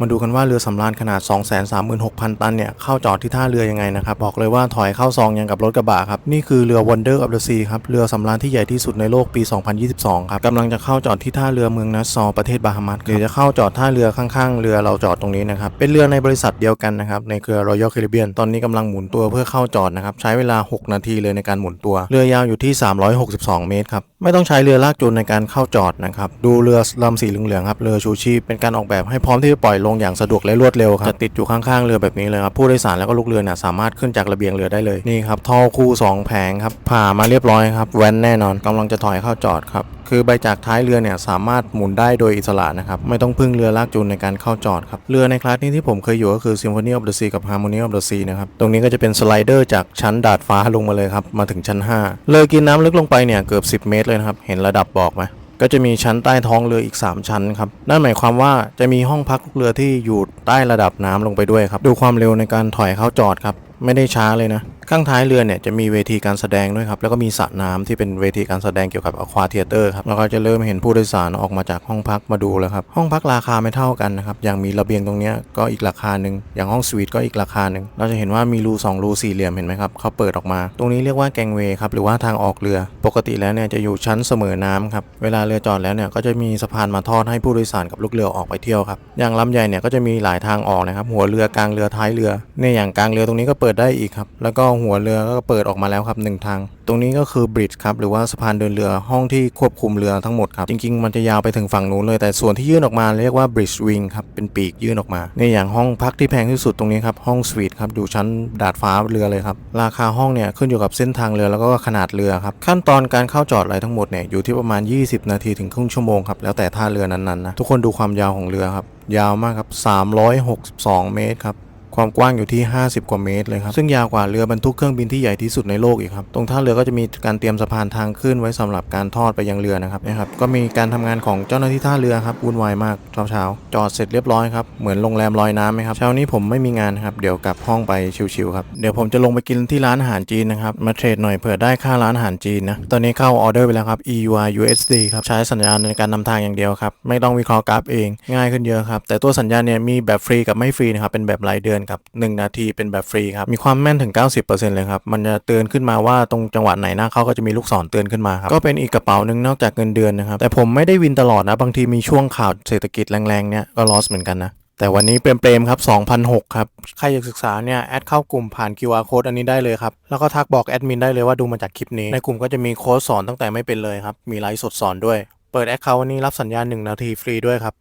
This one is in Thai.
มาดูกันว่าเรือสำราญขนาด 236,000 ตันเนี่ยเข้าจอดที่ท่าเรือยังไงนะครับ บอกเลยว่าถอยเข้าซองยังกับรถกระบะครับ นี่คือเรือ Wonder of the Sea ครับ เรือสำราญที่ใหญ่ที่สุดในโลกปี 2022 ครับกำลังจะเข้าจอดที่ท่าเรือเมืองนัสซอประเทศบาฮามัสหรือจะเข้าจอดท่าเรือข้างๆ เรือเราจอดตรงนี้นะครับ เป็นเรือในบริษัทเดียวกันนะครับในเครือ Royal Caribbean ตอนนี้กำลังหมุนตัวเพื่อเข้าจอดนะครับใช้เวลา 6 นาทีเลยในการหมุนตัว เรือยาวอยู่ที่ 362 เมตรครับไม่ต้องใช้เรือลากจูงในการเข้าจอดนะครับดูเรือลำสีเหลืองๆครับเรือชูชีพเป็นการออกแบบให้พร้อมที่จะปล่อยลงอย่างสะดวกและรวดเร็วครับจะติดอยู่ข้างๆเรือแบบนี้เลยครับผู้โดยสารแล้วก็ลูกเรือเนี่ยสามารถขึ้นจากระเบียงเรือได้เลยนี่ครับท่อคู่สองแผงครับผ่ามาเรียบร้อยครับแว้นแน่นอนกำลังจะถอยเข้าจอดครับคือใบจากท้ายเรือเนี่ยสามารถหมุนได้โดยอิสระนะครับไม่ต้องพึ่งเรือลากจูงในการเข้าจอดครับเรือในคลาสนี้ที่ผมเคยอยู่ก็คือ Symphony of the Sea กับ Harmony of the Sea นะครับตรงนี้ก็จะเป็นสไลเดอร์จากชั้นดาดฟ้าลงมาเลยครับมาถึงชั้น 5 เลยกินน้ำลึกลงไปเนี่ยเกือบ 10 เมตรเลยนะครับเห็นระดับบอกไหม ก็จะมีชั้นใต้ท้องเรืออีก 3 ชั้นครับ นั่นหมายความว่าจะมีห้องพักลูกเรือที่อยู่ใต้ระดับน้ำลงไปด้วยครับ ดูความเร็วในการถอยเข้าจอดครับ ไม่ได้ช้าเลยนะ ข้างท้ายเรือเนี่ยจะมีเวทีการแสดงด้วยครับแล้วก็มีสระน้ำที่เป็นเวทีการแสดงเกี่ยวกับอควาเทเตอร์ครับแล้วก็จะเริ่มเห็นผู้โดยสารออกมาจากห้องพักมาดูแล้วครับห้องพักราคาไม่เท่ากันนะครับอย่างมีระเบียงตรงนี้ก็อีกราคาหนึ่งอย่างห้องสวีทก็อีกราคาหนึ่งเราจะเห็นว่ามีรูสองรูสี่เหลี่ยมเห็นไหมครับเขาเปิดออกมา ตรงนี้เรียกว่าแกงเวครับหรือว่าทางออกเรือ ปกติแล้วเนี่ยจะอยู่ชั้นเสมอน้ำครับเวลาเรือจอดแล้วเนี่ยก็จะมีสะพานมาทอดให้ผู้โดยสารกับลูกเรือออกไปเที่ยวครับอย่างลำใหญ่เนี่ยก็จะมีหลายทางออกนะครับหัวเรือกลางเรือท้ายเรือเนี่ยอย่างกลางเรือตรงนี้ก็เปิดได้อีกครับแล้วก็หัวเรือก็เปิดออกมาแล้วครับหนึ่งทาง ตรงนี้ก็คือบริดจ์ครับหรือว่าสะพานเดินเรือห้องที่ควบคุมเรือทั้งหมดครับจริงๆ มันจะยาวไปถึงฝั่งนู้นเลยแต่ส่วนที่ยื่นออกมาเรียกว่าบริดจ์วิงครับเป็นปีกยื่นออกมาในอย่างห้องพักที่แพงที่สุดตรงนี้ครับห้องสวีทครับอยู่ชั้นดาดฟ้าเรือเลยครับราคาห้องเนี่ยขึ้นอยู่กับเส้นทางเรือแล้วก็ขนาดเรือครับขั้นตอนการเข้าจอดอะไรทั้งหมดเนี่ยอยู่ที่ประมาณ 20 นาทีถึงครึ่งชั่วโมงครับแล้วแต่ท่าเรือนั้นๆนะทุกคนดูความยาวของเรือครับยาวมากครับ362 เมตรครับ ความกว้างอยู่ที่ 50 กว่าเมตรเลยครับ ซึ่งยาวกว่าเรือบรรทุกเครื่องบินที่ใหญ่ที่สุดในโลกอีกครับ ตรงท่าเรือก็จะมีการเตรียมสะพานทางขึ้นไว้สำหรับการทอดไปยังเรือนะครับนะครับ ก็มีการทำงานของเจ้าหน้าที่ท่าเรือครับวุ่นวายมากเช้าเช้าๆจอดเสร็จเรียบร้อยครับ เหมือนโรงแรมลอยน้ำไหมครับ เช้านี้ผมไม่มีงานครับ เดี๋ยวกลับห้องไปชิวๆครับ เดี๋ยวผมจะลงไปกินที่ร้านอาหารจีนนะครับ มาเทรดหน่อยเผื่อได้ค่าร้านอาหารจีนนะ ตอนนี้เข้าออเดอร์ไปแล้วครับ EUR USD ครับ ใช้สัญญาณในการนำทางอย่างเดียวครับ ไม่ต้องวิเคราะห์กราฟเอง ง่ายขึ้นเยอะครับ แต่ตัวสัญญาณเนี่ยมีแบบฟรีกับไม่ฟรีนะครับ เป็นแบบรายเดือนครับ 1 นาทีเป็นแบบฟรีครับ มีความแม่นถึง 90%เลยครับ มันจะเตือนขึ้นมาว่าตรงจังหวะไหนนะเขาก็จะมีลูกศรเตือนขึ้นมาครับ ก็เป็นอีกกระเป๋าหนึ่งนอกจากเงินเดือนนะครับ แต่ผมไม่ได้วินตลอดนะ บางทีมีช่วงข่าวเศรษฐกิจแรงๆเนี่ยก็ลอสเหมือนกันนะแต่วันนี้เปรมๆครับ2,006ครับ ใครอยากศึกษาเนี่ย แอดเข้ากลุ่มผ่าน QR code อันนี้ได้เลยครับ แล้วก็ทักบอกแอดมินได้เลยว่าดูมาจากคลิปนี้ ในกลุ่มก็จะมีโค้ดสอนตั้งแต่ไม่เป็นเลยครับ มีไลฟ์สดสอนด้วย เปิดแอคเคาท์วันนี้รับสัญญาณ 1 นาทีฟรีด้วยครับ